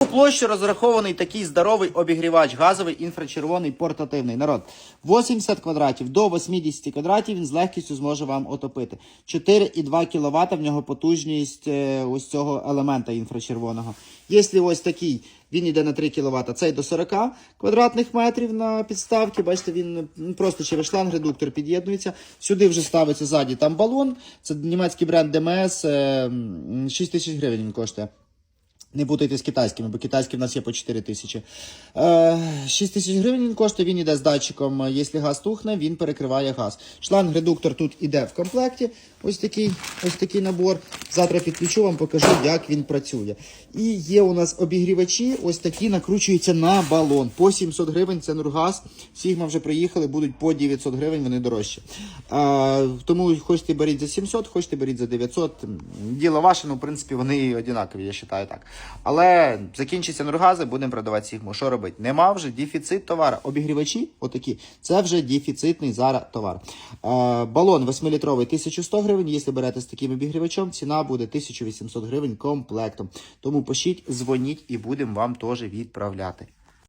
У площу розрахований такий здоровий обігрівач, газовий інфрачервоний портативний. Народ, 80 квадратів до 80 квадратів він з легкістю зможе вам отопити. 4,2 кВт в нього потужність е, ось цього елемента інфрачервоного. Якщо ось такий, він йде на 3 кВт, цей до 40 квадратних метрів на підставці. Бачите, він просто через шланг редуктор під'єднується. Сюди вже ставиться ззаді там балон. Це німецький бренд ДМС, е, 6 тисяч гривень він коштує. Не путайте з китайськими, бо китайські в нас є по 4 тисячі. Е, 6 тисяч гривень він коштує, він іде з датчиком. е, Якщо газ тухне, він перекриває газ. Шланг-редуктор тут іде в комплекті. Ось такий, ось такий набор. Завтра підключу вам, покажу, як він працює. І є у нас обігрівачі, ось такі накручуються на балон. По 700 гривень це Нургаз. Сігма вже приїхали, будуть по 900 гривень, вони дорожчі. Е, тому хочете беріть за 700, хочете беріть за 900. Діло ваше, ну, в принципі, вони однакові, я вважаю так. Але закінчиться Нургази, будемо продавати Сігму. Що робити? Нема вже дефіцит товару. Обігрівачі, отакі, це вже дефіцитний зараз товар. Е, балон 8-літровий 1100 гривень. Якщо берете з таким обігрівачом, ціна буде 1800 гривень комплектом. Тому пишіть, дзвоніть і будемо вам теж відправляти.